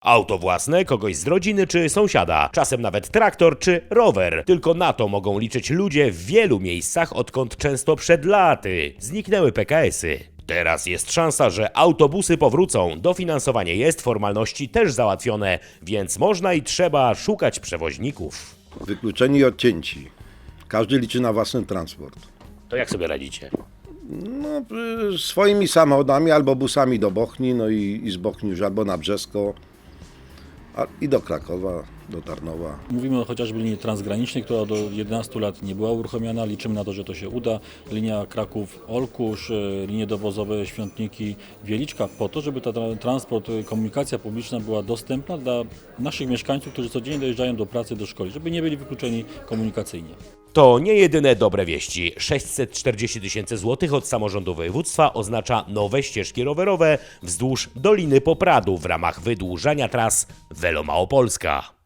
Auto własne, kogoś z rodziny czy sąsiada, czasem nawet traktor czy rower. Tylko na to mogą liczyć ludzie w wielu miejscach, odkąd często przed laty zniknęły PKS-y. Teraz jest szansa, że autobusy powrócą. Dofinansowanie jest, formalności też załatwione, więc można i trzeba szukać przewoźników. Wykluczeni i odcięci. Każdy liczy na własny transport. To jak sobie radzicie? No, y, swoimi samochodami albo busami do Bochni, no i, i z Bochni już albo na Brzesko, i do Krakowa, do Tarnowa. Mówimy o chociażby linii transgranicznej, która do 11 lat nie była uruchomiona. Liczymy na to, że to się uda. Linia Kraków-Olkusz, e, linie dowozowe Świątniki-Wieliczka, po to, żeby ta tra- transport, e, komunikacja publiczna była dostępna dla naszych mieszkańców, którzy codziennie dojeżdżają do pracy, do szkoły, żeby nie byli wykluczeni komunikacyjnie. To nie jedyne dobre wieści. 640 tysięcy złotych od samorządu województwa oznacza nowe ścieżki rowerowe wzdłuż Doliny Popradu w ramach wydłużania tras Velo Małopolska.